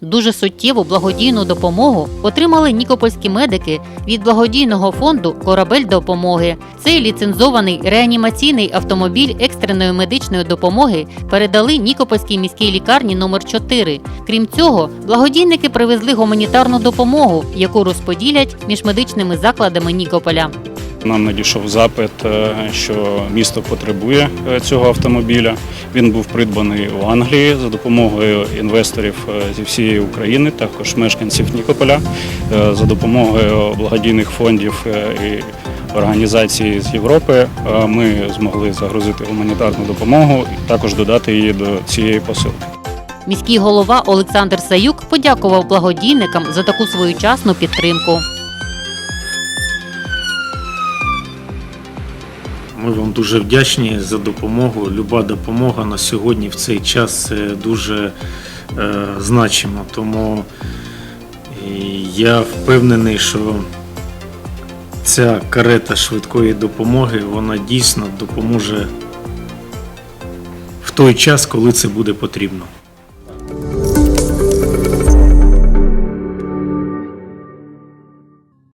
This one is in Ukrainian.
дуже суттєву благодійну допомогу отримали нікопольські медики від благодійного фонду Корабель допомоги. Цей ліцензований реанімаційний автомобіль екстреної медичної допомоги передали Нікопольській міській лікарні номер 4 Крім цього, благодійники привезли гуманітарну допомогу, яку розподілять між медичними закладами Нікополя. Нам надійшов запит, е, що місто потребує е, цього автомобіля. Він був придбаний у Англії за допомогою інвесторів е, зі всієї України, також мешканців Нікополя, за допомогою благодійних фондів і організацій з Європи. Ми змогли загрузити гуманітарну допомогу і також додати її до цієї посилки. Міський голова Олександр Саюк подякував благодійникам за таку своєчасну підтримку. Ми вам дуже вдячні за допомогу. Люба допомога на сьогодні в цей час це дуже е, значимо. Тому я впевнений, що ця карета швидкої допомоги вона дійсно допоможе в той час, коли це буде потрібно.